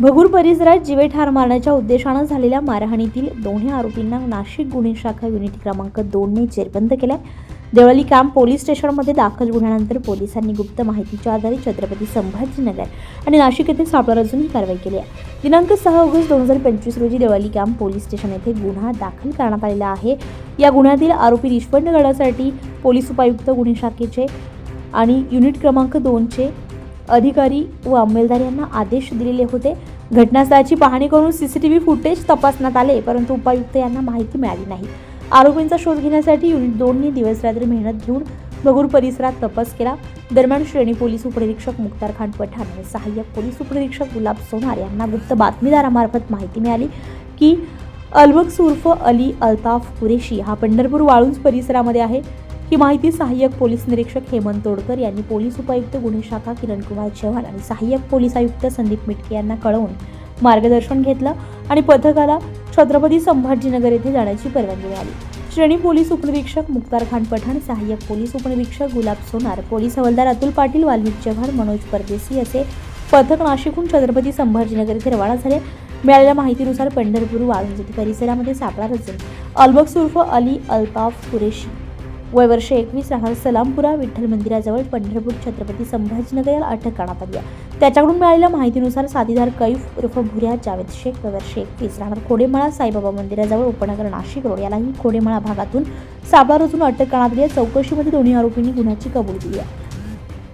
भगूर परिसरात जीवे ठार मारण्याच्या उद्देशानं झालेल्या मारहाणीतील दोन्ही आरोपींना नाशिक गुन्हे शाखा युनिट क्रमांक दोनने जेरबंद केलाय. देवळी कॅम्प पोलीस स्टेशनमध्ये दाखल गुन्ह्यानंतर पोलिसांनी गुप्त माहितीच्या आधारे छत्रपती संभाजीनगर आणि नाशिक येथे सापळा रचून ही कारवाई केली आहे. दिनांक सहा ऑगस्ट दोन हजार पंचवीस रोजी देवळी कॅम्प पोलीस स्टेशन येथे गुन्हा दाखल करण्यात आलेला आहे. या गुन्ह्यातील आरोपी निष्पन्न करण्यासाठी पोलीस उपायुक्त गुन्हे शाखेचे आणि युनिट क्रमांक दोनचे अधिकारी व अंमलदार यांना आदेश दिलेले होते. घटनास्थळाची पाहणी करून सीसीटीव्ही फुटेज तपासण्यात आले परंतु उपायुक्त यांना माहिती मिळाली नाही. आरोपींचा शोध घेण्यासाठी युनिट दोनने दिवस रात्री मेहनत घेऊन बगूर परिसरात तपास केला. दरम्यान श्रेणी पोलीस उपनिरीक्षक मुक्तार खान पठाण आणि सहाय्यक पोलीस उपनिरीक्षक गुलाब सोनार यांना गुप्त बातमीदारामार्फत माहिती मिळाली की अल्बक्स सुर्फ अली अल्ताफ कुरेशी हा पंढरपूर वाळूंज परिसरामध्ये आहे. ही माहिती सहाय्यक पोलीस निरीक्षक हेमंत तोडकर यांनी पोलीस उपायुक्त गुन्हे शाखा किरण कुमार चव्हाण आणि सहाय्यक पोलीस आयुक्त संदीप मिटके यांना कळवून मार्गदर्शन घेतलं आणि पथकाला छत्रपती संभाजीनगर येथे जाण्याची परवानगी मिळाली. श्रेणी पोलीस उपनिरीक्षक मुक्तार खान पठाण सहाय्यक पोलीस उपनिरीक्षक गुलाब सोनार पोलीस हवालदार अतुल पाटील वाल्मिक चव्हाण मनोज परदेसी असे पथक नाशिकहून छत्रपती संभाजीनगर येथे रवाना झाले. मिळालेल्या माहितीनुसार पंढरपूर वाळुंज परिसरामध्ये सापळा रचून अलबक सुर्फ अली अल्ताफ कुरेशी वय वर्ष एकवीस राहणार सलामपुरा विठ्ठल मंदिराजवळ पंढरपूर छत्रपती संभाजीनगर याला अटक करण्यात आली आहे. त्याच्याकडून मिळालेल्या माहितीनुसार साथीदार कैफ उर्फ भुऱ्या जावेद शेख वय वर्ष एकवीस राहणार खोडेमळा साईबाबा मंदिराजवळ उपनगर नाशिक रोड यालाही खोडेमळा भागातून सापळा रचून अटक करण्यात आली आहे. चौकशीमध्ये दोन्ही आरोपींनी गुन्ह्याची कबुली दिली आहे.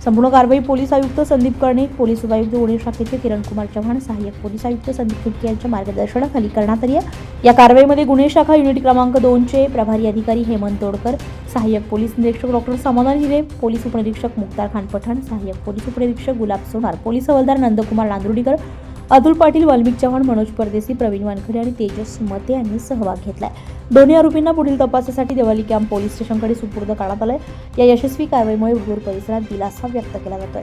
संपूर्ण कारवाई पोलीस आयुक्त संदीप कर्णिक पोलीस उपायुक्त गुन्हे शाखेचे किरण कुमार चव्हाण सहाय्यक पोलीस आयुक्त संदीप फुटके यांच्या मार्गदर्शनाखाली करण्यात आली आहे. या कारवाईमध्ये गुन्हे शाखा युनिट क्रमांक दोनचे प्रभारी अधिकारी हेमंत तोडकर सहाय्यक पोलीस निरीक्षक डॉक्टर समाधान हिरे पोलीस उपनिरीक्षक मुक्तार खान पठाण सहाय्यक पोलीस उपनिरीक्षक गुलाब सोनार पोलीस हवालदार नंदकुमार नांदुर्डीकर अतुल पाटील वाल्मिक चव्हाण मनोज परदेसी प्रवीण वानखडे आणि तेजस मते यांनी सहभाग घेतलाय. दोन्ही आरोपींना पुढील तपासासाठी देवाली कॅम्प पोलीस स्टेशनकडे सुपूर्द करण्यात आलंय. या यशस्वी कारवाईमुळे उदगीर परिसरात दिलासा व्यक्त केला जातोय.